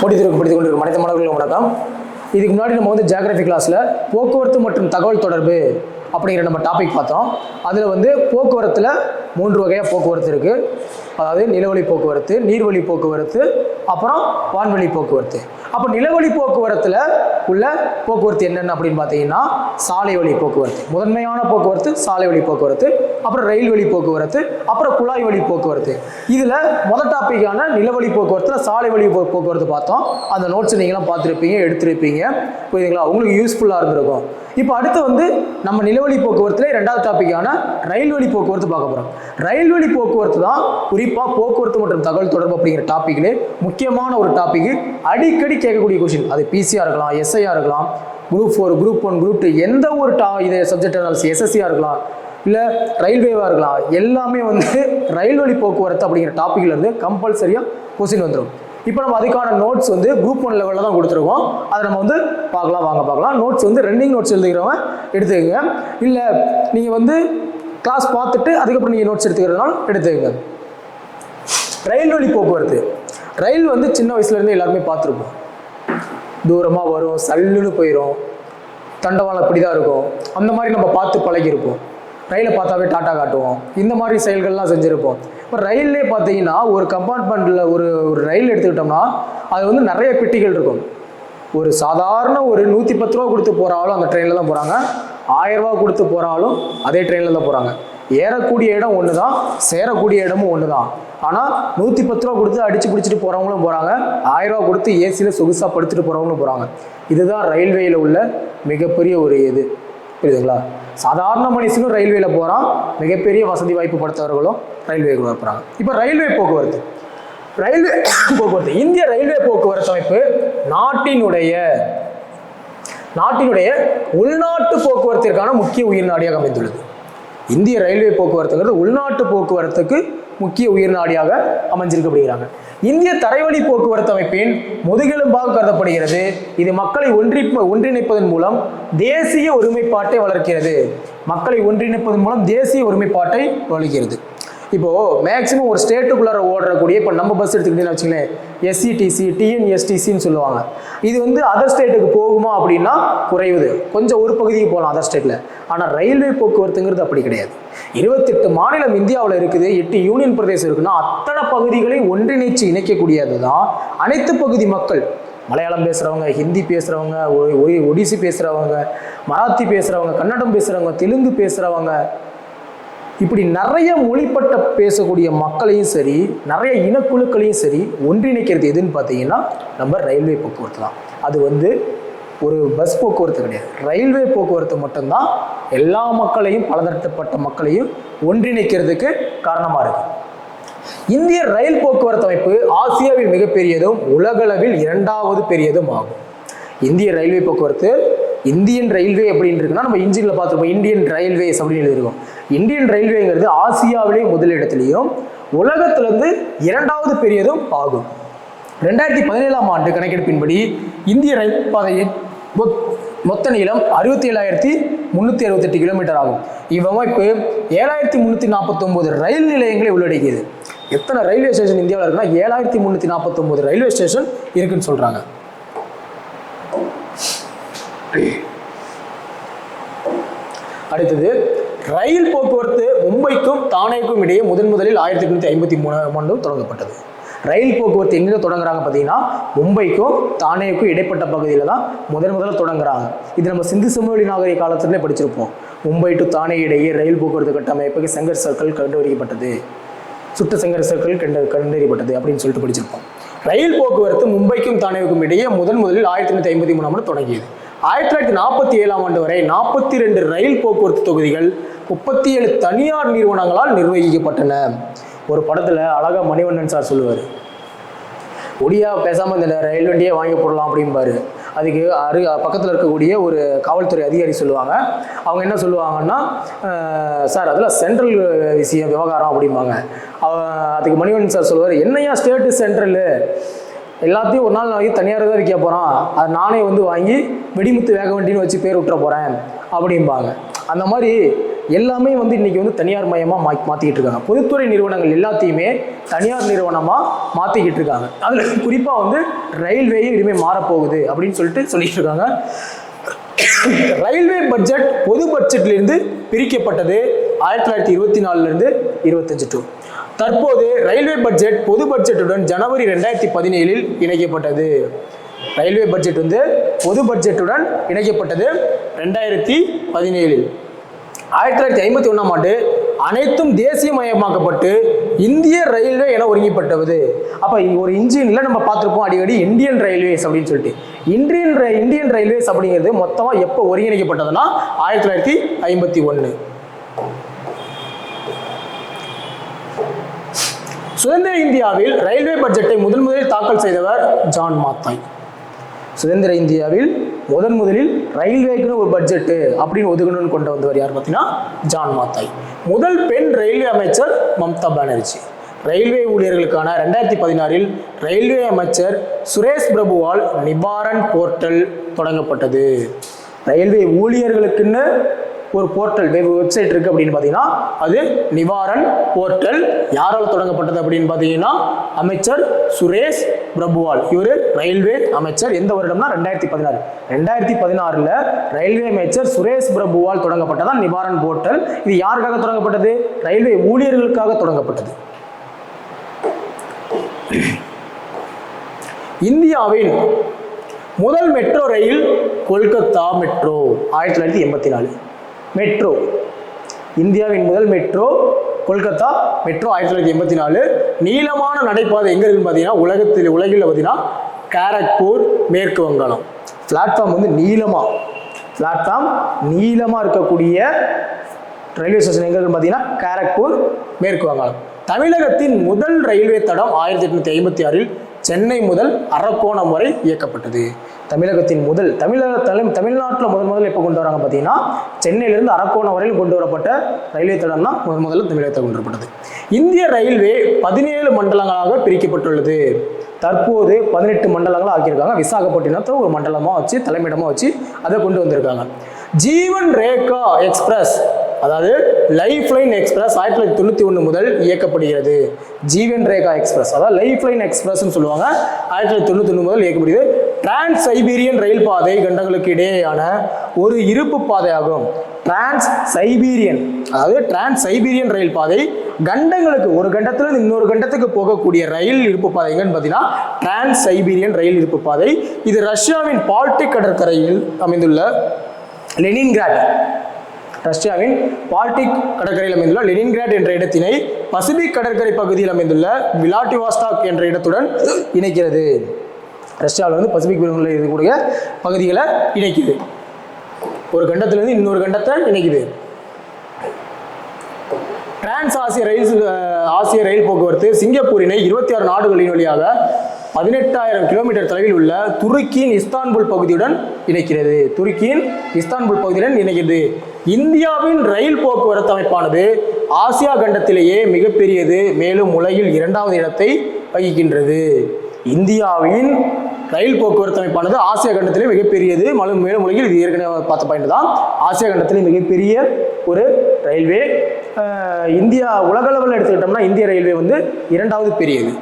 முடித்திருக்கும் படித்துக் கொண்டிருக்கும் அனைத்து மாணவர்களுக்கும் வணக்கம். இதுக்கு முன்னாடி நம்ம வந்து ஜியாகிரபி கிளாஸில் போக்குவரத்து மற்றும் தகவல் தொடர்பு அப்படிங்கிற நம்ம டாபிக் பார்த்தோம். அதில் வந்து போக்குவரத்தில் மூன்று வகையாக போக்குவரத்து இருக்குது அதாவது நிலவழி போக்குவரத்து நீர்வழி போக்குவரத்து அப்புறம் வான்வழி போக்குவரத்து. அப்போ நிலவழி போக்குவரத்தில் உள்ள போக்குவரத்து என்னென்ன அப்படின்னு பார்த்தீங்கன்னா சாலை வழி போக்குவரத்து. முதன்மையான போக்குவரத்து சாலை வழி போக்குவரத்து அப்புறம் ரயில் வழி போக்குவரத்து அப்புறம் குழாய் வழி போக்குவரத்து. இதில் முதல் டாப்பிக்கான நிலவழி போக்குவரத்தில் சாலை வழி போ- போக்குவரத்து பார்த்தோம். அந்த நோட்ஸ் நீங்களாம் பார்த்துருப்பீங்க எடுத்திருப்பீங்க. புரியுதுங்களா? உங்களுக்கு யூஸ்ஃபுல்லாக இருந்திருக்கும். இப்போ அடுத்து வந்து நம்ம நிலவழி போக்குவரத்துல ரெண்டாவது டாப்பிக்கான ரயில் வழி போக்குவரத்து பார்க்க போகிறோம் ரயில் வழி போக்குவரத்து தான் குறிப்பாக போக்குவரத்து மற்றும் தகவல் தொடர்பு அப்படிங்கிற டாப்பிக்லே முக்கியமான ஒரு டாபிக் அடிக்கடி கேட்கக்கூடிய கொஷின் அது பிசியாக இருக்கலாம் எஸ்ஐயாக இருக்கலாம் group four group one group two எந்த ஒரு டா இது சப்ஜெக்ட் இருந்தாலும் எஸ்எஸ்சியாக இருக்கலாம் இல்லை ரயில்வேவாக இருக்கலாம் எல்லாமே வந்து ரயில் வழி போக்குவரத்து அப்படிங்கிற டாப்பிக்கில் இருந்து கம்பல்சரியாக கொஸ்டின் வந்துடும் இப்போ நம்ம அதுக்கான நோட்ஸ் வந்து குரூப் ஒன் லெவலில் தான் கொடுத்துருக்கோம். அதை நம்ம வந்து பார்க்கலாம் வாங்க பார்க்கலாம். நோட்ஸ் வந்து ரன்னிங் நோட்ஸ் எழுதுகிறவங்க எடுத்துக்கங்க. இல்லை நீங்கள் வந்து கிளாஸ் பார்த்துட்டு அதுக்கப்புறம் நீங்கள் நோட்ஸ் எடுத்துக்கிறதுனால எடுத்துக்கங்க. ரயில் வழி போக்குவரத்து. ரயில் வந்து சின்ன வயசுலேருந்து எல்லாருமே பார்த்துருப்போம். தூரமாக வரும் சல்லுன்னு போயிடும் தண்டவாளம் இப்படி தான் இருக்கும். அந்த மாதிரி நம்ம பார்த்து பழகியிருப்போம். ரயிலை பார்த்தாவே டாட்டா காட்டுவோம். இந்த மாதிரி செயல்கள்லாம் செஞ்சுருப்போம். இப்போ ரயில்லே பார்த்தீங்கன்னா ஒரு கம்பார்ட்மெண்ட்டில் ஒரு ஒரு ரயில் எடுத்துக்கிட்டோம்னா அது வந்து நிறைய பெட்டிகள் இருக்கும். ஒரு சாதாரண ஒரு நூற்றி பத்து ரூபா கொடுத்து போகிறாலும் அந்த ட்ரெயினில் தான் போகிறாங்க ஆயிரம் ரூபா கொடுத்து போகிறாலும் அதே ட்ரெயினில் தான் போகிறாங்க ஏறக்கூடிய இடம் ஒன்று தான் சேரக்கூடிய இடமும் ஒன்று தான் ஆனால் நூற்றி பத்து ரூபா கொடுத்து அடித்து பிடிச்சிட்டு போகிறவங்களும் போகிறாங்க ஆயிரம் ரூபா கொடுத்து ஏசியில் சொகுசாக படுத்துட்டு போகிறவங்களும் போகிறாங்க இதுதான் ரயில்வேயில் உள்ள மிகப்பெரிய ஒரு இது. புரியுதுங்களா? சாதாரண மனுஷனும் ரயில்வேல போகிறான் மிகப்பெரிய வசதி வாய்ப்பு படுத்தவர்களும் ரயில்வேக்குள்ள போகிறாங்க இப்போ ரயில்வே போக்குவரத்து. ரயில்வே போக்குவரத்து. இந்திய ரயில்வே போக்குவரத்து அமைப்பு நாட்டினுடைய நாட்டினுடைய உள்நாட்டு போக்குவரத்திற்கான முக்கிய உயிர்நாடியாக அமைந்துள்ளது. இந்திய ரயில்வே போக்குவரத்துங்கிறது உள்நாட்டு போக்குவரத்துக்கு முக்கிய உயிர்நாடியாக அமைஞ்சிருக்கு அப்படிங்கிறாங்க இந்திய தரைவழி போக்குவரத்து அமைப்பின் முதுகெலும்பாக கருதப்படுகிறது. இது மக்களை ஒன்றி ஒன்றிணைப்பதன் மூலம் தேசிய ஒருமைப்பாட்டை வளர்க்கிறது. மக்களை ஒன்றிணைப்பதன் மூலம் தேசிய ஒருமைப்பாட்டை வளர்க்கிறது. இப்போ மேக்ஸிமம் ஒரு ஸ்டேட்டுக்குள்ளார ஓடுறக்கூடிய இப்போ நம்ம பஸ் எடுத்துக்கிட்டீங்கன்னு வச்சுங்களேன் எஸ்சிடிசி டிஎன்எஸ்டிசின்னு சொல்லுவாங்க. இது வந்து அதர் ஸ்டேட்டுக்கு போகுமா அப்படின்னா குறைவுது. கொஞ்சம் ஒரு பகுதிக்கு போகலாம் அதர் ஸ்டேட்டில் ஆனால் ரயில்வே போக்குவரத்துங்கிறது அப்படி கிடையாது. இருபத்தெட்டு மாநிலம் இந்தியாவில் இருக்குது எட்டு யூனியன் பிரதேசம் இருக்குன்னா அத்தனை பகுதிகளையும் ஒன்றிணைச்சு இணைக்கக்கூடியது தான் அனைத்து பகுதி மக்கள். மலையாளம் பேசுகிறவங்க ஹிந்தி பேசுகிறவங்க ஒடிசி பேசுகிறவங்க மராத்தி பேசுகிறவங்க கன்னடம் பேசுகிறவங்க தெலுங்கு பேசுகிறவங்க இப்படி நிறைய மொழிப்பட்ட பேசக்கூடிய மக்களையும் சரி நிறைய இனக்குழுக்களையும் சரி ஒன்றிணைக்கிறது எதுன்னு பார்த்தீங்கன்னா நம்ம ரயில்வே போக்குவரத்து தான். அது வந்து ஒரு பஸ் போக்குவரத்து கிடையாது. ரயில்வே போக்குவரத்து மட்டும்தான் எல்லா மக்களையும் பலதரப்பட்ட மக்களையும் ஒன்றிணைக்கிறதுக்கு காரணமாக இருக்குது இந்திய ரயில் போக்குவரத்து அமைப்பு ஆசியாவில் மிகப்பெரியதும் உலகளவில் இரண்டாவது பெரியதும் ஆகும். இந்திய ரயில்வே போக்குவரத்து இந்தியன் ரயில்வே அப்படின்னு இருக்குன்னா நம்ம இன்ஜினில் பார்த்துருப்போம் இந்தியன் ரயில்வேஸ் அப்படின்னு எழுதிருக்கோம் இந்தியன் ரயில்வேங்கிறது ஆசியாவிலே முதலிடத்துலையும் உலகத்திலிருந்து இரண்டாவது பெரியதும் ஆகும். ரெண்டாயிரத்தி பதினேழாம் ஆண்டு கணக்கெடுப்பின்படி இந்திய ரயில் பாதையின் மொத்- மொத்த நீளம் அறுபத்தி ஏழாயிரத்தி முந்நூற்றி அறுபத்தெட்டு கிலோமீட்டர் ஆகும். இவ்வமைப்பு ஏழாயிரத்தி முந்நூற்றி நாற்பத்தொம்போது ரயில் நிலையங்களை உள்ளடக்கியது. எத்தனை ரயில்வே ஸ்டேஷன் இந்தியாவில் இருக்குன்னா ஏழாயிரத்தி முந்நூற்றி நாற்பத்தொம்போது ரயில்வே ஸ்டேஷன் இருக்குன்னு சொல்கிறாங்க அடுத்தது ரயில் போக்குவரத்து மும்பைக்கும் தானேக்கும் இடையே முதன் முதலில் ஆயிரத்தி எட்நூற்றி ஐம்பத்தி மூணாம் ஆண்டும் தொடங்கப்பட்டது. ரயில் போக்குவரத்து எங்கே தொடங்குறாங்க பார்த்தீங்கன்னா மும்பைக்கும் தானேக்கும் இடைப்பட்ட பகுதியில் தான் முதன் முதல்ல தொடங்குறாங்க. இது நம்ம சிந்து சமவெளி நாகரிக காலத்துலேயே படிச்சிருப்போம். மும்பை டு தானே இடையே ரயில் போக்குவரத்து கட்டமைப்புக்கு செங்கர் சர்க்கிள் கண்டுபிடிக்கப்பட்டது சுட்ட செங்கர் சர்க்கிள் கண்டு கண்டறியப்பட்டது அப்படின்னு சொல்லிட்டு படிச்சிருப்போம். ரயில் போக்குவரத்து மும்பைக்கும் தானேவுக்கும் இடையே முதன் முதலில் ஆயிரத்தி தொள்ளாயிரத்தி ஐம்பத்தி மூணாம் ஆண்டு தொடங்கியது. ஆயிரத்தி தொள்ளாயிரத்தி நாற்பத்தி ஏழாம் ஆண்டு வரை நாற்பத்தி ரெண்டு ரயில் போக்குவரத்து தொகுதிகள் முப்பத்தி ஏழு தனியார் நிறுவனங்களால் நிர்வகிக்கப்பட்டன. ஒரு படத்தில் அழகா மணிவண்ணன் சார் சொல்லுவார். ஒடியா பேசாமல் இந்த ரயில் வண்டியே வாங்கி போடலாம் அப்படிம்பாரு. அதுக்கு அரு பக்கத்தில் இருக்கக்கூடிய ஒரு காவல்துறை அதிகாரி சொல்லுவாங்க. அவங்க என்ன சொல்லுவாங்கன்னா சார் அதில் சென்ட்ரல் விஷயம் விவகாரம் அப்படிம்பாங்க. அவ- அதுக்கு மணிவண்ணன் சார் சொல்லுவார் என்னையா ஸ்டேட்டு சென்ட்ரலு? எல்லாத்தையும் ஒரு நாள் நாளைக்கு தனியார் தான் விற்க போகிறான் அது நானே வந்து வாங்கி வெடிமுத்து வேக வண்டின்னு வச்சு பேர் விட்டுற போகிறேன் அப்படிம்பாங்க. அந்த மாதிரி எல்லாமே வந்து இன்னைக்கு வந்து தனியார் மயமாக மா மாற்றிக்கிட்டு இருக்காங்க. பொதுத்துறை நிறுவனங்கள் எல்லாத்தையுமே தனியார் நிறுவனமாக மாற்றிக்கிட்டு இருக்காங்க. அதில் குறிப்பாக வந்து ரயில்வேயும் இனிமேல் மாறப்போகுது அப்படின்னு சொல்லிட்டு சொல்லிட்டு இருக்காங்க. ரயில்வே பட்ஜெட் பொது பட்ஜெட்லேருந்து பிரிக்கப்பட்டது ஆயிரத்தி தொள்ளாயிரத்தி இருபத்தி நாலுலேருந்து இருபத்தஞ்சு டூ தற்போது ரயில்வே பட்ஜெட் பொது பட்ஜெட்டுடன் ஜனவரி ரெண்டாயிரத்தி பதினேழில் இணைக்கப்பட்டது. ரயில்வே பட்ஜெட் வந்து பொது பட்ஜெட்டுடன் இணைக்கப்பட்டது ரெண்டாயிரத்தி பதினேழில். ஆயிரத்தி தொள்ளாயிரத்தி ஐம்பத்தி ஒன்றாம் ஆண்டு அனைத்தும் தேசியமயமாக்கப்பட்டு இந்திய ரயில்வே என ஒருங்கிப்பட்டது அப்போ ஒரு இன்ஜினில் நம்ம பார்த்துருப்போம் அடிக்கடி இந்தியன் ரயில்வேஸ் அப்படின்னு சொல்லிட்டு. இந்தியன் இந்தியன் ரயில்வேஸ் அப்படிங்கிறது மொத்தமாக எப்போ ஒருங்கிணைக்கப்பட்டதுன்னா ஆயிரத்தி தொள்ளாயிரத்தி ஐம்பத்தி ஒன்று சுதந்திர இந்தியாவில் ரயில்வே பட்ஜெட்டை முதன் முதலில் தாக்கல் செய்தவர் ஜான் மாத்தாய். சுதந்திர இந்தியாவில் முதன் முதலில் ரயில்வேக்குன்னு ஒரு பட்ஜெட்டு அப்படின்னு ஒதுக்கணும்னு கொண்டு வந்தவர் யார் பார்த்தீங்கன்னா? ஜான் மாத்தாய். முதல் பெண் ரயில்வே அமைச்சர் மம்தா பானர்ஜி. ரயில்வே ஊழியர்களுக்கான ரெண்டாயிரத்தி பதினாறில் ரயில்வே அமைச்சர் சுரேஷ் பிரபுவால் நிபாரன் போர்ட்டல் தொடங்கப்பட்டது. ரயில்வே ஊழியர்களுக்குன்னு ஒரு போர்ட்டல் வெப்சைட் இருக்கு அப்படின்னு பார்த்தீங்கன்னா அது நிவாரன் போர்ட்டல். யாரால் தொடங்கப்பட்டது அப்படின்னு பார்த்தீங்கன்னா அமைச்சர் சுரேஷ் பிரபுவால். இவர் ரயில்வே அமைச்சர். எந்த வருடம்னா ரெண்டாயிரத்தி பதினாறு. ரெண்டாயிரத்தி பதினாறுல ரயில்வே அமைச்சர் சுரேஷ் பிரபுவால் தொடங்கப்பட்டதான் நிவாரண் போர்ட்டல். இது யாருக்காக தொடங்கப்பட்டது? ரயில்வே ஊழியர்களுக்காக தொடங்கப்பட்டது. இந்தியாவின் முதல் மெட்ரோ ரயில் கொல்கத்தா மெட்ரோ ஆயிரத்தி தொள்ளாயிரத்தி எண்பத்தி நாலு. மெட்ரோ இந்தியாவின் முதல் மெட்ரோ கொல்கத்தா. மெட்ரோ ஆயிரத்தி தொள்ளாயிரத்தி எண்பத்தி நாலு. நீளமான நடைபாதை எங்கே இருக்குன்னு பார்த்தீங்கன்னா உலகத்தில் உலகில் பார்த்தீங்கன்னா கேரக்பூர் மேற்கு வங்காளம். பிளாட்ஃபார்ம் வந்து நீளமாக பிளாட்ஃபார்ம் நீளமாக இருக்கக்கூடிய ரயில்வே ஸ்டேஷன் எங்கே இருக்குன்னு பார்த்தீங்கன்னா கேரக்பூர் மேற்கு வங்காளம். தமிழகத்தின் முதல் ரயில்வே தடம் ஆயிரத்தி எட்நூத்தி ஐம்பத்தி ஆறில் சென்னை முதல் அரக்கோணம் வரை இயக்கப்பட்டது. தமிழகத்தின் முதல் தமிழக தலை தமிழ்நாட்டில் முதல் முதல்ல எப்போ கொண்டு வராங்க பார்த்தீங்கன்னா சென்னையிலிருந்து அரக்கோணம் வரையில் கொண்டு வரப்பட்ட ரயில்வே தடம் தான் முதன் முதல்ல தமிழகத்தில் கொண்டு வரப்பட்டது. இந்திய ரயில்வே பதினேழு மண்டலங்களாக பிரிக்கப்பட்டுள்ளது. தற்போது பதினெட்டு மண்டலங்களாக ஆக்கியிருக்காங்க. விசாகப்பட்டினத்தை ஒரு மண்டலமாக வச்சு தலைமையிடமாக வச்சு அதை கொண்டு வந்திருக்காங்க. ஜீவன் ரேகா எக்ஸ்பிரஸ் அதாவது லைஃப் லைன் எக்ஸ்பிரஸ் ஆயிரத்தி தொள்ளாயிரத்தி தொண்ணூற்றி ஒன்று முதல் இயக்கப்படுகிறது. ஜீவன் ரேகா எக்ஸ்பிரஸ் அதாவது லைஃப் லைன் எக்ஸ்பிரஸ்னு சொல்லுவாங்க. ஆயிரத்தி தொள்ளாயிரத்தி தொண்ணூற்றி ஒன்று முதல் இயக்கப்படுகிறது. டிரான்ஸ் சைபீரியன் ரயில் பாதை கண்டங்களுக்கு இடையேயான ஒரு இருப்பு பாதையாகும். டிரான்ஸ் சைபீரியன் அதாவது டிரான்ஸ் சைபீரியன் ரயில் பாதை கண்டங்களுக்கு ஒரு கண்டத்துல இன்னொரு கண்டத்துக்கு போகக்கூடிய ரயில் இருப்பு பாதை எங்கன்னு பார்த்தீங்கன்னா டிரான்ஸ் சைபீரியன் ரயில் இருப்பு பாதை. இது ரஷ்யாவின் பால்டிக் கடற்கரையில் அமைந்துள்ள லெனின்கிராட் ரஷ்யாவின் பால்டிக் கடற்கரையில் அமைந்துள்ள லெனின்கிராட் என்ற இடத்தினை பசிபிக் கடற்கரை பகுதியில் அமைந்துள்ள விளாட்டிவாஸ்டாக் என்ற இடத்துடன் இணைக்கிறது. ரஷ்யாவில் வந்து பசிபிக் பெருங்கடலில் இருக்கக்கூடிய பகுதிகளை இணைக்குது. ஒரு கண்டத்திலிருந்து இன்னொரு கண்டத்தை இணைக்குது. டிரான்ஸ் ஆசிய ரயில் ஆசிய ரயில் போக்குவரத்து சிங்கப்பூரினை இருபத்தி ஆறு நாடுகளின் வழியாக பதினெட்டாயிரம் கிலோமீட்டர் தொலைவில் உள்ள துருக்கியின் இஸ்தான்புல் பகுதியுடன் இணைக்கிறது. துருக்கியின் இஸ்தான்புல் பகுதியுடன் இணைக்கிறது. இந்தியாவின் ரயில் போக்குவரத்து அமைப்பானது ஆசியா கண்டத்திலேயே மிகப்பெரியது மேலும் உலகில் இரண்டாவது இடத்தை வகிக்கின்றது. இந்தியாவின் ரயில் போக்குவரத்து அமைப்பானது ஆசியா கண்டத்திலே மிகப்பெரியது மேலும் மேலும் உலகில் இது ஏற்கனவே பார்த்த பாயிண்ட் தான். ஆசியா கண்டத்திலே மிகப்பெரிய ஒரு ரயில்வே இந்தியா உலகளவில் எடுத்துக்கிட்டோம்னா இந்திய ரயில்வே வந்து இரண்டாவது பெரியது.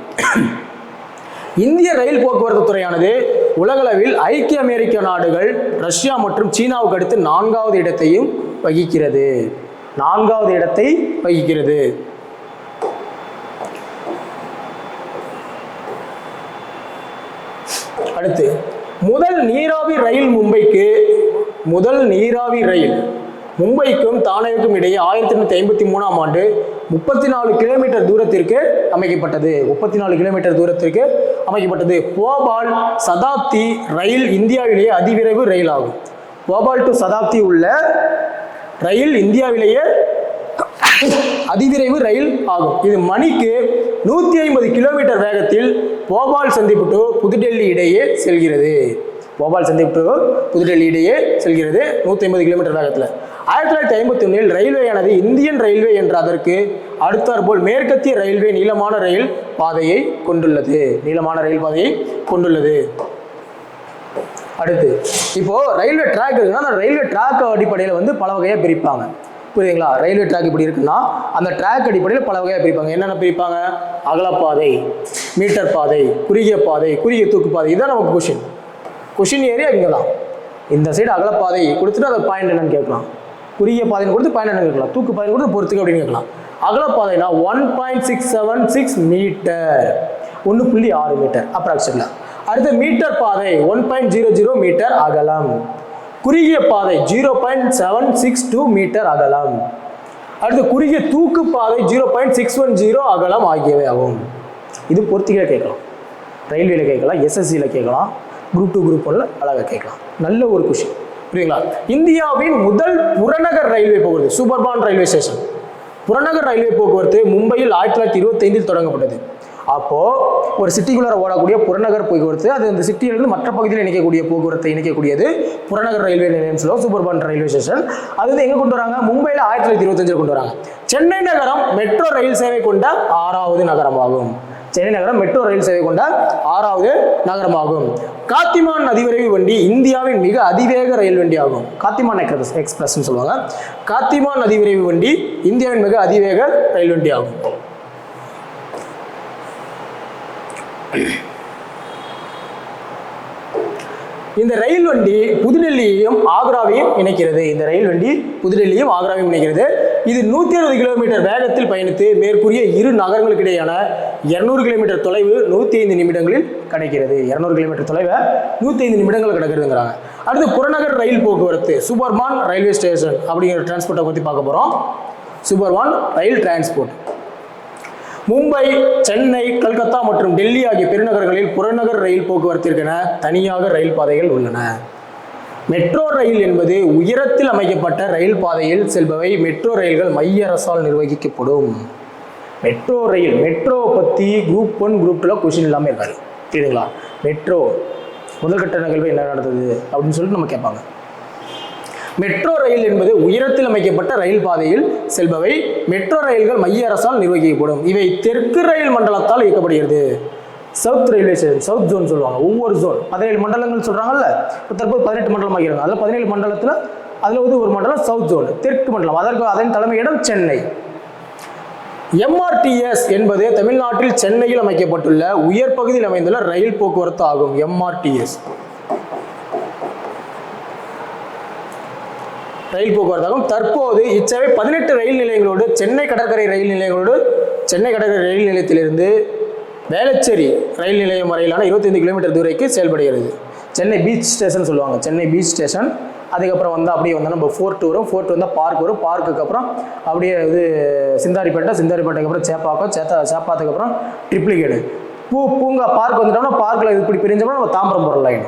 இந்திய ரயில் போக்குவரத்து துறையானது உலகளவில் ஐக்கிய அமெரிக்க நாடுகள் ரஷ்யா மற்றும் சீனாவுக்கு அடுத்து நான்காவது இடத்தையும் வகிக்கிறது. நான்காவது இடத்தை வகிக்கிறது. அடுத்து முதல் நீராவி ரயில் மும்பைக்கு முதல் நீராவி ரயில் மும்பைக்கும் தானேவுக்கும் இடையே ஆயிரத்தி எண்ணூற்றி ஐம்பத்தி மூணாம் ஆண்டு முப்பத்தி நாலு கிலோமீட்டர் தூரத்திற்கு அமைக்கப்பட்டது. முப்பத்தி நாலு கிலோமீட்டர் தூரத்திற்கு அமைக்கப்பட்டது. போபால் சதாப்தி ரயில் இந்தியாவிலேயே அதிவிரைவு ரயில் ஆகும் போபால் டு சதாப்தி உள்ள ரயில் இந்தியாவிலேயே அதிவிரைவு ரயில் ஆகும். இது மணிக்கு நூற்றி ஐம்பது கிலோமீட்டர் வேகத்தில் போபால் சந்திப்பு டு புதுடெல்லி இடையே செல்கிறது. போபால் சந்திப்பு டு புதுடெல்லி இடையே செல்கிறது நூற்றி ஐம்பது கிலோமீட்டர் வேகத்தில். ஆயிரத்தி தொள்ளாயிரத்தி ஐம்பத்தி ஒன்றில் ரயில்வேயானது இந்தியன் ரயில்வே என்ற அதற்கு அடுத்தாற்போல் மேற்கத்திய ரயில்வே நீளமான ரயில் பாதையை கொண்டுள்ளது. நீளமான ரயில் பாதையை கொண்டுள்ளது. அடுத்து இப்போ ரயில்வே ட்ராக் இருக்குன்னா அந்த ரயில்வே ட்ராக் அடிப்படையில் வந்து பல வகையாக பிரிப்பாங்க. புரியுதுங்களா? ரயில்வே ட்ராக் இப்படி இருக்குன்னா அந்த ட்ராக் அடிப்படையில் பல வகையாக பிரிப்பாங்க. என்னென்ன பிரிப்பாங்க? அகலப்பாதை மீட்டர் பாதை குறுகிய பாதை குறுகிய தூக்கு பாதை. இதுதான் நமக்கு கொஷின் கொஷின் ஏரியா இங்கே தான். இந்த சைடு அகலப்பாதை கொடுத்துட்டு அதை பாயிண்ட் என்னன்னு கேட்கலாம். குறுகிய பாதைன்னு கொடுத்து பாயிண்ட் என்ன கேட்கலாம். தூக்கு பாதை கொடுத்து பொறுத்துக்கு அப்படின்னு கேட்கலாம். அகலப்பாதைனா one point six seven six metre ஒன்று புள்ளி ஆறு மீட்டர் அப்ராக்சிமேட்டாக அடுத்து மீட்டர் பாதை one point zero zero metre அகலம். குறுகிய பாதை zero point seven six two metre அகலம். அடுத்து குறுகிய தூக்கு பாதை zero point six one zero அகலம் ஆகியவை ஆகும். இது பொறுத்திகளை கேட்கலாம். ரயில்வேல கேட்கலாம் எஸ்எஸ்சியில் கேட்கலாம் குரூப் டூ குரூப் ஒன்ல அழகாக கேட்கலாம். நல்ல ஒரு கொஷின் புரியுங்களா இந்தியாவின் முதல் புறநகர் ரயில்வே போக்குவரத்து சூப்பர்பான் ரயில்வே ஸ்டேஷன் புறநகர் ரயில்வே போக்குவரத்து மும்பையில் ஆயிரத்தி தொள்ளாயிரத்தி இருபத்தைந்தில் தொடங்கப்பட்டது. அப்போ ஒரு சிட்டிக்குள்ளே ஓடக்கூடிய புறநகர் போக்குவரத்து அது அந்த சிட்டியிலிருந்து மற்ற பகுதியில் இணைக்கக்கூடிய போக்குவரத்தை இணைக்கக்கூடியது. புறநகர் ரயில்வே நிலையம் சொல்லுவோம் சூப்பர்பான் ரயில்வே ஸ்டேஷன் அது வந்து எங்க கொண்டு வராங்க? மும்பையில் ஆயிரத்தி தொள்ளாயிரத்தி இருபத்தஞ்சில் கொண்டு வராங்க. சென்னை நகரம் மெட்ரோ ரயில் சேவை கொண்ட ஆறாவது நகரமாகும். சென்னை நகரம் மெட்ரோ ரயில் சேவை கொண்ட ஆறாவது நகரமாகும். காத்திமான் அதிவிரைவு வண்டி இந்தியாவின் மிக அதிவேக ரயில் வண்டி ஆகும் காத்திமான் எக்ஸ்பிரஸ் எக்ஸ்பிரஸ்னு சொல்லுவாங்க. காத்திமான் அதிவிரைவு வண்டி இந்தியாவின் மிக அதிவேக ரயில் வண்டி ஆகும் இந்த ரயில் வண்டி புதுடெல்லியையும் ஆக்ராவையும் இணைக்கிறது. இந்த ரயில் வண்டி புதுடெல்லியும் ஆக்ராவையும் இணைக்கிறது. இது நூற்றி அறுபது கிலோமீட்டர் வேகத்தில் பயணித்து மேற்கூறிய இரு நகரங்களுக்கு இடையான இரநூறு கிலோமீட்டர் தொலைவு நூற்றி ஐந்து நிமிடங்களில் கிடைக்கிறது. இரநூறு கிலோமீட்டர் தொலைவை நூற்றி ஐந்து நிமிடங்கள் கிடக்குதுங்கிறாங்க அடுத்து புறநகர் ரயில் போக்குவரத்து சூப்பர்மான் ரயில்வே ஸ்டேஷன் அப்படிங்கிற டிரான்ஸ்போர்ட்டை பற்றி பார்க்க போகிறோம் suburban rail transport Mumbai Chennai Calcutta மற்றும் டெல்லி ஆகிய பெருநகரங்களில் புறநகர் ரயில் போக்குவரத்திற்கென தனியாக ரயில் பாதைகள் உள்ளன. மெட்ரோ ரயில் என்பது உயரத்தில் அமைக்கப்பட்ட ரயில் பாதையில் செல்பவை. மெட்ரோ ரயில்கள் மைய அரசால் நிர்வகிக்கப்படும். மெட்ரோ ரயில் மெட்ரோ பற்றி குரூப் ஒன் குரூப் டூவில் கொஷின் இல்லாமல் இருக்காது. புரியுதுங்களா? மெட்ரோ முதல்கட்ட நிகழ்வு என்ன நடந்தது? அப்படின்னு சொல்லிட்டு நம்ம கேட்பாங்க. மெட்ரோ ரயில் என்பது உயரத்தில் அமைக்கப்பட்ட ரயில் பாதையில் செல்பவை. மெட்ரோ ரயில்கள் மைய அரசால் நிர்வகிக்கப்படும். இவை தெற்கு ரயில் மண்டலத்தால் இயக்கப்படுகிறது. South railway station south zone சொல்லுவாங்க. ஒவ்வொரு ஜோன் பதினேழு மண்டலங்கள் சொல்கிறாங்கல்ல இப்போ தற்போது பதினெட்டு மண்டலம் ஆகிறாங்க அதில் பதினேழு மண்டலத்தில் அதில் வந்து ஒரு மண்டலம் சவுத் ஜோன் தெற்கு மண்டலம். அதற்கு அதன் தலைமையிடம் சென்னை. எம்ஆர்டிஎஸ் என்பது தமிழ்நாட்டில் சென்னையில் அமைக்கப்பட்டுள்ள உயர் பகுதியில் அமைந்துள்ள ரயில் போக்குவரத்து ஆகும். எம்ஆர்டிஎஸ் ரயில் போக்குவரத்தாகும். தற்போது இச்சேவை பதினெட்டு ரயில் நிலையங்களோடு சென்னை கடற்கரை ரயில் நிலையங்களோடு சென்னை கடற்கரை ரயில் நிலையத்திலிருந்து வேளச்சேரி ரயில் நிலையம் வரையிலான 25 கிலோமீட்டர் தூரைக்கு செயல்படுகிறது. சென்னை பீச் ஸ்டேஷன் சொல்லுவாங்க. Chennai beach station. அதுக்கப்புறம் வந்து அப்படியே வந்தால் நம்ம ஃபோர்ட் வரும் ஃபோர்ட் வந்தால் பார்க் வரும். பார்க்குக்கு அப்புறம் அப்படியே இது சிந்தாரிப்பேட்டை சிந்தாரிப்பேட்டைக்கு அப்புறம் சேப்பாக்கம் சேத்தா சேப்பாத்துக்கு அப்புறம் ட்ரிப்ளிகேடு. பூ பூங்கா பார்க் வந்துட்டோம்னா பார்க்கில் இப்படி பிரிஞ்சோம்னா நம்ம தாம்பரம் போகிற லைன்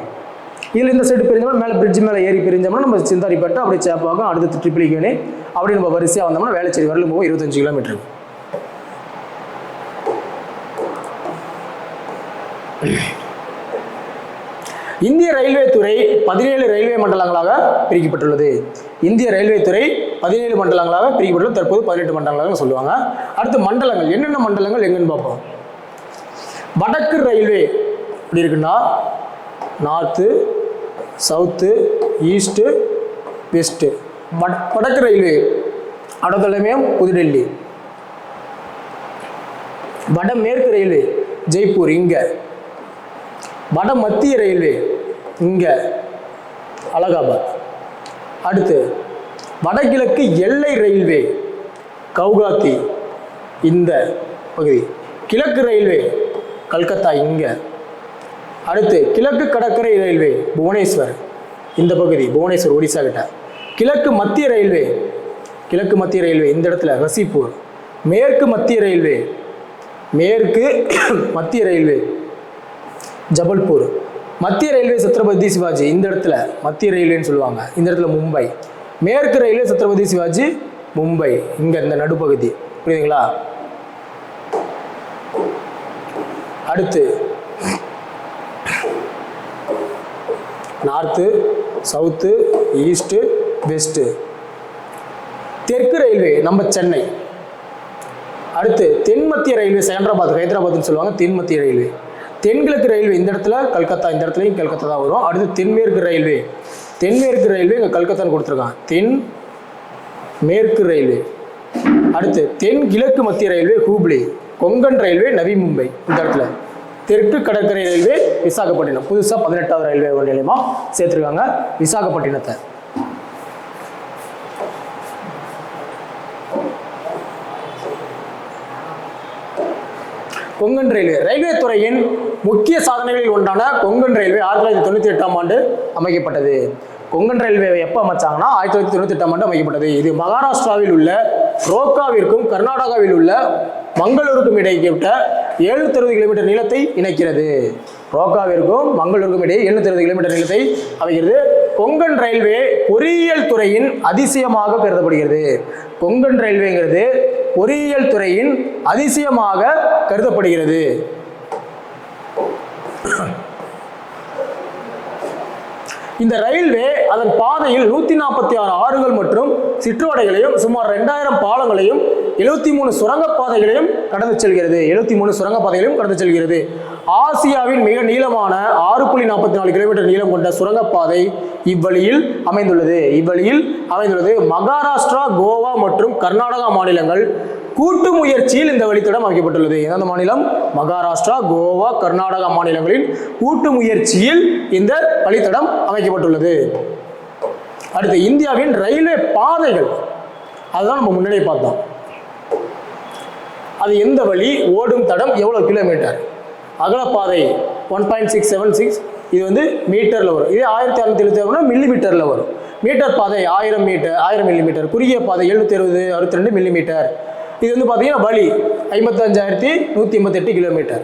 இதில் இந்த சைடு பிரிஞ்சோம்னா மேலே பிரிட்ஜ் மேலே ஏறி பிரிஞ்சோம்னா நம்ம சிந்தாரிப்பேட்டை அப்படியே சேப்பாக்கம் அடுத்து ட்ரிப்ளிகேனு e அப்படி நம்ம வரிசையாக வந்தோம்னா வேளச்சேரி வரலும் போகும் இருபத்தஞ்சு கிலோமீட்டர் இந்திய ரயில்வே துறை பதினேழு ரயில்வே மண்டலங்களாக பிரிக்கப்பட்டுள்ளது. இந்திய ரயில்வே துறை பதினேழு மண்டலங்களாக பிரிக்கப்பட்டுள்ளது. தற்போது பதினெட்டு மண்டலங்களாக சொல்லுவாங்க. அடுத்து மண்டலங்கள். என்னென்ன மண்டலங்கள் எங்கன்னு பார்ப்போம். வடக்கு ரயில்வே அப்படி இருக்குன்னா நார்த்து சவுத்து ஈஸ்ட்டு வெஸ்ட்டு. வட் வடக்கு ரயில்வே அடத்தலைமையம் புதுடெல்லி. வடமேற்கு ரயில்வே ஜெய்ப்பூர் இங்கே. வட மத்திய ரயில்வே இங்கே. அலகாபாத். அடுத்து வடகிழக்கு எல்லை ரயில்வே கவுகாத்தி இந்த பகுதி. கிழக்கு ரயில்வே கல்கத்தா இங்கே. அடுத்து கிழக்கு கடற்கரை ரயில்வே புவனேஸ்வர். இந்த பகுதி புவனேஸ்வர் ஒடிசா கிட்ட. கிழக்கு மத்திய ரயில்வே கிழக்கு மத்திய ரயில்வே இந்த இடத்துல ரசிப்பூர். மேற்கு மத்திய ரயில்வே மேற்கு மத்திய ரயில்வே ஜபல்பூர். மத்திய ரயில்வே சத்ரபதி சிவாஜி இந்த இடத்துல மத்திய ரயில்வேன்னு சொல்லுவாங்க. இந்த இடத்துல மும்பை. மேற்கு ரயில்வே சத்ரபதி சிவாஜி மும்பை. இங்கே இந்த நடுப்பகுதி. புரியுதுங்களா? அடுத்து நார்த்து சவுத்து ஈஸ்ட்டு வெஸ்ட்டு. தெற்கு ரயில்வே நம்ம சென்னை. அடுத்து தென் மத்திய ரயில்வே ஹைதராபாத் ஹைதராபாத்னு சொல்லுவாங்க தென் மத்திய ரயில்வே. தென்கிழக்கு ரயில்வே இந்த இடத்துல கல்கத்தா இந்த இடத்துலையும் கல்கத்தா தான் வரும். அடுத்து தென்மேற்கு ரயில்வே. தென்மேற்கு ரயில்வே இங்கே கல்கத்தான்னு கொடுத்துருக்கான் தென் மேற்கு ரயில்வே. அடுத்து தென் கிழக்கு மத்திய ரயில்வே ஹூப்ளி. கொங்கன் ரயில்வே நவி மும்பை இந்த இடத்துல. தெற்கு கடற்கரை ரயில்வே விசாகப்பட்டினம். புதுசாக பதினெட்டாவது ரயில்வே நிலையமாக சேர்த்துருக்காங்க விசாகப்பட்டினத்தை. கொங்கன் ரயில்வே. ரயில்வே துறையின் முக்கிய சாதனைகளில் ஒன்றான கொங்கன் ரயில்வே ஆயிரத்தி தொள்ளாயிரத்தி தொண்ணூற்றி எட்டாம் ஆண்டு அமைக்கப்பட்டது. கொங்கன் ரயில்வே எப்போ அமைச்சாங்கன்னா ஆயிரத்தி தொள்ளாயிரத்தி தொண்ணூற்றி எட்டாம் ஆண்டு அமைக்கப்பட்டது. இது மகாராஷ்டிராவில் உள்ள ரோக்காவிற்கும் கர்நாடகாவில் உள்ள மங்களூருக்கும் இடைப்பட்ட எழுநூத்தி அறுபது கிலோமீட்டர் நீளத்தை இணைக்கிறது. ரோக்காவிற்கும் மங்களூருக்கும் இடையே எழுநூத்தி அறுபது கிலோமீட்டர் நீளத்தை அமைகிறது. கொங்கன் ரயில்வே பொறியியல் துறையின் அதிசயமாக கருதப்படுகிறது. கொங்கன் ரயில்வேங்கிறது பொறியியல் துறையின் அதிசயமாக கருதப்படுகிறது. இந்த ரயில்வே அதன் பாதையில் நூற்றி நாற்பத்தி ஆறு ஆறுகள் மற்றும் சிற்றுவடைகளையும் சுமார் ரெண்டாயிரம் பாலங்களையும் எழுபத்தி மூணு சுரங்கப்பாதைகளையும் கடந்து செல்கிறது. எழுபத்தி மூணு சுரங்கப்பாதைகளையும் கடந்து செல்கிறது. ஆசியாவின் மிக நீளமான ஆறு புள்ளி நாற்பத்தி நாலு கிலோமீட்டர் நீளம் கொண்ட சுரங்கப்பாதை இவ்வழியில் அமைந்துள்ளது. இவ்வழியில் அமைந்துள்ளது மகாராஷ்டிரா கோவா மற்றும் கர்நாடகா மாநிலங்கள். கூட்டு முயற்சியில் இந்த வழித்தடம் அமைக்கப்பட்டுள்ளது. எந்தெந்த மாநிலம்? மகாராஷ்டிரா கோவா கர்நாடகா மாநிலங்களின் கூட்டு முயற்சியில் இந்த வழித்தடம் அமைக்கப்பட்டுள்ளது. அடுத்து இந்தியாவின் ரயில்வே பாதைகள். அதுதான் நம்ம முன்னாடியே பார்த்தோம் அது எந்த வழி? ஓடும் தடம் எவ்வளோ kilometre அகலப்பாதை one point six seven six இது வந்து மீட்டரில் வரும். இதே ஆயிரத்தி அறுநூத்தி எழுபத்தி ஆறுனா மில்லி மீட்டரில் வரும். மீட்டர் பாதை ஆயிரம் மீட்டர் ஆயிரம் மில்லி மீட்டர் குறுகிய பாதை எழுநூத்தி அறுபது அறுபத்தி ரெண்டு மில்லி மீட்டர் இது வந்து பார்த்தீங்கன்னா வழி ஐம்பத்தஞ்சாயிரத்தி நூற்றி எண்பத்தெட்டு கிலோமீட்டர்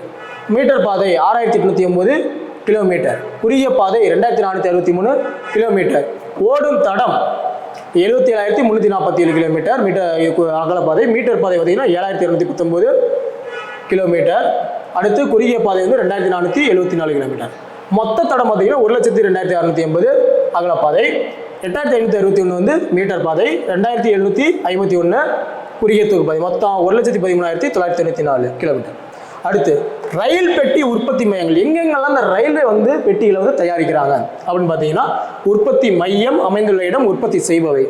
மீட்டர் பாதை ஆறாயிரத்தி எட்நூற்றி ஒம்பது கிலோமீட்டர் குறுகிய பாதை ரெண்டாயிரத்தி நானூற்றி அறுபத்தி மூணு கிலோமீட்டர் ஓடும் தடம் எழுபத்தி ஏழாயிரத்தி முந்நூற்றி நாற்பத்தி ஏழு கிலோமீட்டர் மீட்டர் அகலப்பாதை அகல பாதை மீட்டர் பாதை பார்த்தீங்கன்னா ஏழாயிரத்தி இரநூத்தி பத்தொம்போது கிலோமீட்டர் அடுத்து குறுகிய பாதை வந்து ரெண்டாயிரத்தி நானூற்றி எழுபத்தி நாலு கிலோமீட்டர் மொத்த தடம் பார்த்தீங்கன்னா ஒரு லட்சத்தி ரெண்டாயிரத்தி அறுநூத்தி எண்பது அகலப்பாதை. எட்டாயிரத்தி ஐநூற்றி அறுபத்தி ஒன்று வந்து மீட்டர் பாதை. ரெண்டாயிரத்தி எழுநூற்றி ஐம்பத்தி ஒன்று குறுகிய தூர் பாதை. மொத்தம் ஒரு லட்சத்தி பதிமூணாயிரத்தி தொள்ளாயிரத்தி தொண்ணூற்றி நாலு கிலோமீட்டர் அடுத்து ரயில் பெட்டி உற்பத்தி மையங்கள். எங்கெங்கெல்லாம் அந்த ரயில்வே வந்து பெட்டிகளை வந்து தயாரிக்கிறாங்க? அப்படின்னு பார்த்தீங்கன்னா உற்பத்தி மையம் அமைந்துள்ள இடம் உற்பத்தி செய்பவை.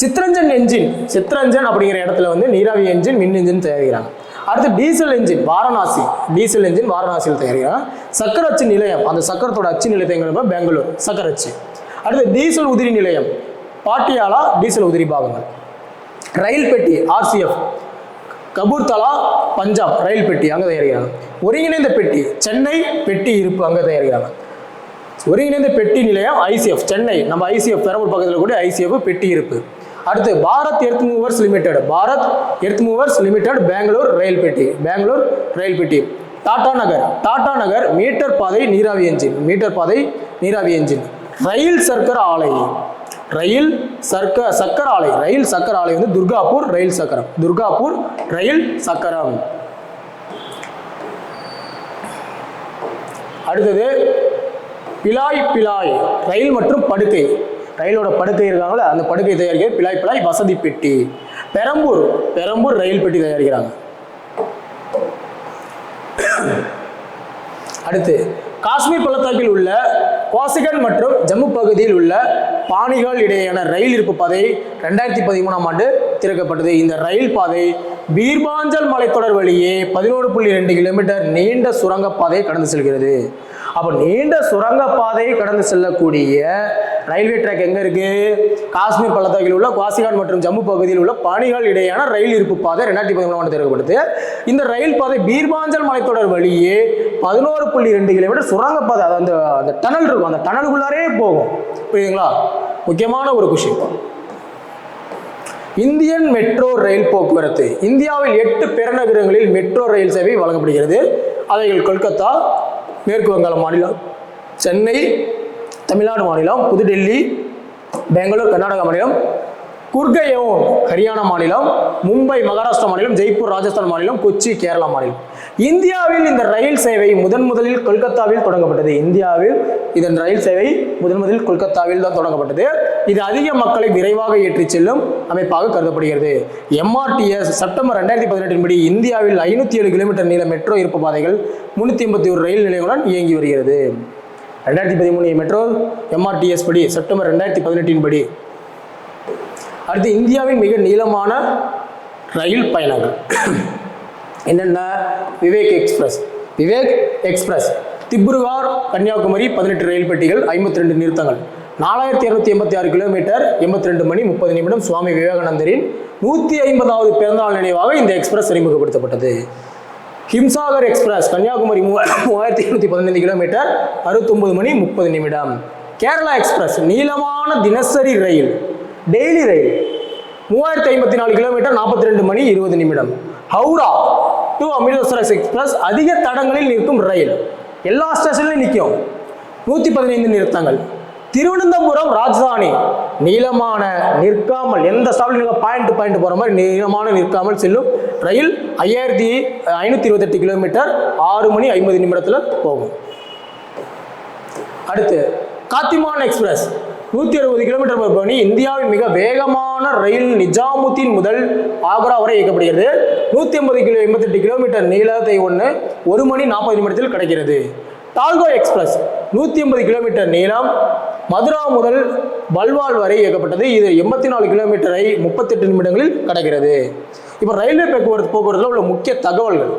சித்ரஞ்சன் என்ஜின் சித்ரஞ்சன் அப்படிங்கிற இடத்துல வந்து நீராவி என்ஜின் மின் என்ஜின் தயாரிக்கிறாங்க. அடுத்து diesel engine Varanasi diesel engine வாரணாசியில் தயாரிக்கிறாங்க. சக்கர அச்சு நிலையம் அந்த சக்கரத்தோட அச்சு நிலையத்தை பெங்களூர் சக்கர அச்சு அடுத்து டீசல் உதிரி நிலையம் பாட்டியாலா டீசல் உதிரி பாகங்கள். ரயில் பெட்டி ஆர்சிஎஃப் கபூர்தலா பஞ்சாப் ரயில் பெட்டி அங்கே தயாரிக்கிறாங்க. ஒருங்கிணைந்த பெட்டி சென்னை பெட்டி இருப்பு அங்கே தயாரிக்கிறாங்க. ஒருங்கிணைந்த பெட்டி நிலையம் ஐசிஎஃப் சென்னை. நம்ம ஐசிஎஃப் பெரம்பூர் பக்கத்தில் கூட ஐசிஎஃப் பெட்டி இருப்பு அடுத்து Bharat earth movers limited. Bharat earth movers limited Bangalore ரயில் பெட்டி. பெங்களூர் ரயில் பெட்டி. டாடா நகர். டாடா நகர் மீட்டர் பாதை நீராவி என்ஜின். மீட்டர் பாதை நீராவி என்ஜின். ரயில் சர்க்கரை ஆலை. ரயில் சர்க்க சக்கர ஆலை ரயில் சக்கர ஆலை வந்து துர்காப்பூர் ரயில் சக்கரம். துர்காப்பூர் ரயில் சக்கரம். அடுத்தது பிலாய் பிலாய். ரயில் மற்றும் படுக்கை. ரயிலோட படுக்கை இருக்காங்களே அந்த படுக்கை தயாரிக்க பிலாய் பிலாய் வசதி பெட்டி. பெரம்பூர் பெரம்பூர் ரயில் பெட்டி தயாரிக்கிறாங்க. அடுத்து காஷ்மீர் பள்ளத்தாக்கில் உள்ள கோசிகன் மற்றும் ஜம்மு பகுதியில் உள்ள பாணிகள் இடையேயான ரயில் இருப்பு பாதை ரெண்டாயிரத்தி பதிமூணாம் ஆண்டு திறக்கப்பட்டது. இந்த ரயில் பாதை பீர்பாஞ்சல் மலைத்தொடர் வழியே பதினோரு புள்ளி ரெண்டு கிலோமீட்டர் நீண்ட சுரங்கப்பாதையை கடந்து செல்கிறது. அப்போ நீண்ட சுரங்கப்பாதையை கடந்து செல்லக்கூடிய ரயில்வே ட்ராக் எங்கே இருக்குது காஷ்மீர் பள்ளத்தாக்கில் உள்ள குவாசிகான் மற்றும் ஜம்மு பகுதியில் உள்ள பணிகள் இடையேயான ரயில் இருப்பு பாதை ரெண்டாயிரத்தி பதிமூணாம் ஆண்டு திறக்கப்பட்டது இந்த ரயில் பாதை பீர்பாஞ்சல் மலைத்தொடர் வழியே பதினோரு புள்ளி ரெண்டு கிலோமீட்டர் சுரங்கப்பாதை அது அந்த அந்த டனல் இருக்கும். அந்த டனலுக்குள்ளாரே போகும். புரியுதுங்களா? முக்கியமான ஒரு விஷயம். இந்தியன் மெட்ரோ ரயில் போக்குவரத்து. இந்தியாவில் எட்டு பெருநகரங்களில் மெட்ரோ ரயில் சேவை வழங்கப்படுகிறது. அவைகள் கொல்கத்தா மேற்கு வங்காள மாநிலம் சென்னை தமிழ்நாடு மாநிலம் புதுடெல்லி பெங்களூர் கர்நாடகா மாநிலம் குர்கயோன் ஹரியானா மாநிலம் மும்பை மகாராஷ்டிரா மாநிலம் ஜெய்ப்பூர் ராஜஸ்தான் மாநிலம் கொச்சி கேரளா மாநிலம். இந்தியாவில் இந்த ரயில் சேவை முதன் முதலில் கொல்கத்தாவில் தொடங்கப்பட்டது. இந்தியாவில் இதன் ரயில் சேவை முதன் முதலில் கொல்கத்தாவில் தான் தொடங்கப்பட்டது. இது அதிக மக்களை விரைவாக ஏற்றிச் செல்லும் அமைப்பாக கருதப்படுகிறது. எம்ஆர்டிஎஸ் செப்டம்பர் ரெண்டாயிரத்தி பதினெட்டின் படி இந்தியாவில் ஐநூற்றி ஏழு கிலோமீட்டர் நீள மெட்ரோ இருப்பு பாதைகள் முன்னூற்றி எண்பத்தி ஒரு ரயில் நிலையங்களுடன் இயங்கி வருகிறது. ரெண்டாயிரத்தி பதிமூணு மெட்ரோ எம்ஆர்டிஎஸ் படி செப்டம்பர் ரெண்டாயிரத்தி பதினெட்டின் படி. அடுத்து இந்தியாவின் மிக நீளமான ரயில் பயணங்கள். என்னென்ன விவேக் எக்ஸ்பிரஸ். விவேக் எக்ஸ்பிரஸ் திப்ருகார் கன்னியாகுமரி பதினெட்டு ரயில் பெட்டிகள் ஐம்பத்தி ரெண்டு நிறுத்தங்கள். நாலாயிரத்தி இரநூத்தி எண்பத்தி ஆறு கிலோமீட்டர் எண்பத்தி ரெண்டு மணி முப்பது நிமிடம் சுவாமி விவேகானந்தரின் நூற்றி ஐம்பதாவது பிறந்தநாள் நினைவாக இந்த எக்ஸ்பிரஸ் அறிமுகப்படுத்தப்பட்டது. ஹிம்சாகர் எக்ஸ்பிரஸ் கன்னியாகுமரி மூவாயிரத்தி எழுநூத்தி பதினைந்து கிலோமீட்டர் அறுபத்தொன்பது மணி முப்பது நிமிடம். கேரளா எக்ஸ்பிரஸ் நீளமான தினசரி ரயில் டெய்லி ரயில் மூவாயிரத்தி ஐம்பத்தி நாலு கிலோமீட்டர் நாற்பத்தி ரெண்டு மணி இருபது நிமிடம். ஹவுரா டு அமிர்தசரஸ் எக்ஸ்பிரஸ் அதிக தடங்களில் நிற்கும் ரயில். எல்லா ஸ்டேஷன்லையும் நிற்கும். நூற்றி பதினைந்து நிறுத்தங்கள். திருவனந்தபுரம் ராஜதானி. நீளமான நிற்காமல் எந்த ஸ்டாப்லையும் நீங்கள் பாயிண்ட் டு பாயிண்ட் போகிற மாதிரி நீளமான நிற்காமல் செல்லும் ரயில் ஐயாயிரத்தி ஐநூற்றி இருபத்தெட்டு கிலோமீட்டர் ஆறு மணி ஐம்பது நிமிடத்தில் போகும். அடுத்து காத்திமான் எக்ஸ்பிரஸ். நூற்றி அறுபது கிலோமீட்டர் per மணி இந்தியாவின் மிக வேகமான ரயில் நிஜாமுத்தீன் முதல் ஆக்ரா வரை இயக்கப்படுகிறது. நூற்றி ஐம்பது கிலோ எண்பத்தெட்டு கிலோமீட்டர் நீளத்தை ஒன்று ஒரு மணி நாற்பது நிமிடத்தில் கிடைக்கிறது. Talgo express. நூற்றி ஐம்பது கிலோமீட்டர் நீளம் மதுரா முதல் பல்வால் வரை இயக்கப்பட்டது. இது எண்பத்தி நாலு கிலோமீட்டரை முப்பத்தெட்டு நிமிடங்களில் கடக்கிறது. இப்போ ரயில்வே போக்குவரத்து போக்குவரத்தில் உள்ள முக்கிய தகவல்கள்.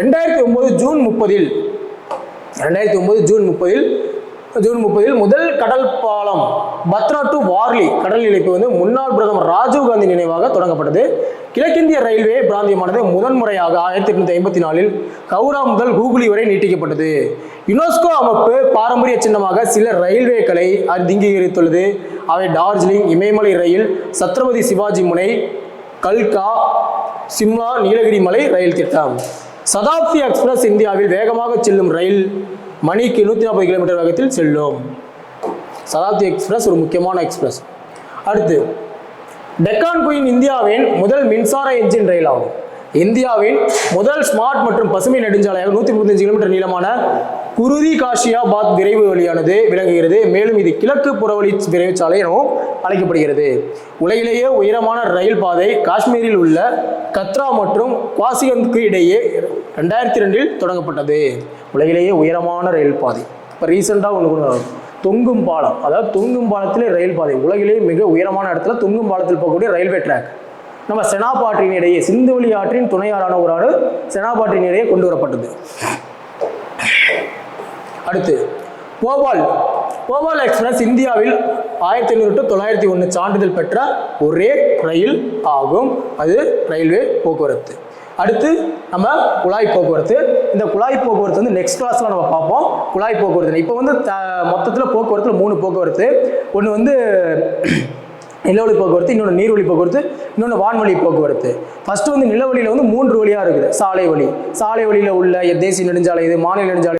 ரெண்டாயிரத்தி ஒம்பது ஜூன் முப்பதில் ரெண்டாயிரத்தி ஒம்பது ஜூன் முப்பதில் ஜூன் முப்பதில் முதல் கடல் பாலம் பத்ரா டு வார்லி கடல் இணைப்பு வந்து முன்னாள் பிரதமர் ராஜீவ் காந்தி நினைவாக தொடங்கப்பட்டது. கிழக்கிந்திய ரயில்வே பிராந்தியமானது முதன்முறையாக ஆயிரத்தி எட்நூத்தி ஐம்பத்தி நாலில் கவுரா முதல் கூகுளி வரை நீட்டிக்கப்பட்டது. யுனெஸ்கோ அமைப்பு பாரம்பரிய சின்னமாக சில ரயில்வேக்களை அங்கீகரித்துள்ளது. அவை டார்ஜிலிங் இமயமலை ரயில் சத்ரபதி சிவாஜி முனை கல்கா சிம்லா நீலகிரி மலை ரயில் திட்டம். சதாப்தி எக்ஸ்பிரஸ் இந்தியாவில் வேகமாக செல்லும் ரயில் மணிக்கு நூற்றி நாற்பது கிலோமீட்டர் வேகத்தில் செல்லும். சதாப்தி எக்ஸ்பிரஸ் ஒரு முக்கியமான எக்ஸ்பிரஸ். அடுத்து டெக்கான் குயின் இந்தியாவின் முதல் மின்சார என்ஜின் ரயில் ஆகும். இந்தியாவின் முதல் ஸ்மார்ட் மற்றும் பசுமை நெடுஞ்சாலையாக நூற்றி முப்பத்தஞ்சு கிலோமீட்டர் நீளமான குருதி காஷியாபாத் விரைவு வழியானது விளங்குகிறது. மேலும் இது கிழக்கு புறவழி விரைவு சாலை எனவும் அழைக்கப்படுகிறது. உலகிலேயே உயரமான ரயில் பாதை காஷ்மீரில் உள்ள கத்ரா மற்றும் குவாசிகந்துக்கு இடையே ரெண்டாயிரத்தி ரெண்டில் தொடங்கப்பட்டது. உலகிலேயே உயரமான ரயில் பாதை. இப்போ ரீசெண்டாக ஒன்று கொண்டு தொங்கும் பாலம். அதாவது தொங்கும் பாலத்திலே ரயில் பாதை. உலகிலேயே மிக உயரமான இடத்துல தொங்கும் பாலத்தில் போகக்கூடிய ரயில்வே ட்ராக் நம்ம செனாபாற்றின் இடையே சிந்துவெளி ஆற்றின் துணையாரான ஒரு ஆறு செனாபாற்றின் இடையே கொண்டு வரப்பட்டது. அடுத்து போபால். போபால் எக்ஸ்பிரஸ் இந்தியாவில் ஆயிரத்தி ஐநூறு டு தொள்ளாயிரத்தி ஒன்று சான்றிதழ் பெற்ற ஒரே ரயில் ஆகும். அது ரயில்வே போக்குவரத்து. அடுத்து நம்ம குழாய் போக்குவரத்து. இந்த குழாய் போக்குவரத்து வந்து நெக்ஸ்ட் கிளாஸில் நம்ம பார்ப்போம். குழாய் போக்குவரத்து இப்போ வந்து த மொத்தத்தில் போக்குவரத்தில் மூணு போக்குவரத்து. ஒன்று வந்து நிலவழி போக்குவரத்து இன்னொன்று நீர்வழி போக்குவரத்து இன்னொன்று வான்வழி போக்குவரத்து. ஃபஸ்ட்டு வந்து நிலவழியில் வந்து மூன்று வழியாக இருக்குது. சாலை வழி. சாலை வழியில் உள்ள தேசிய நெடுஞ்சாலை இது மாநில நெடுஞ்சாலை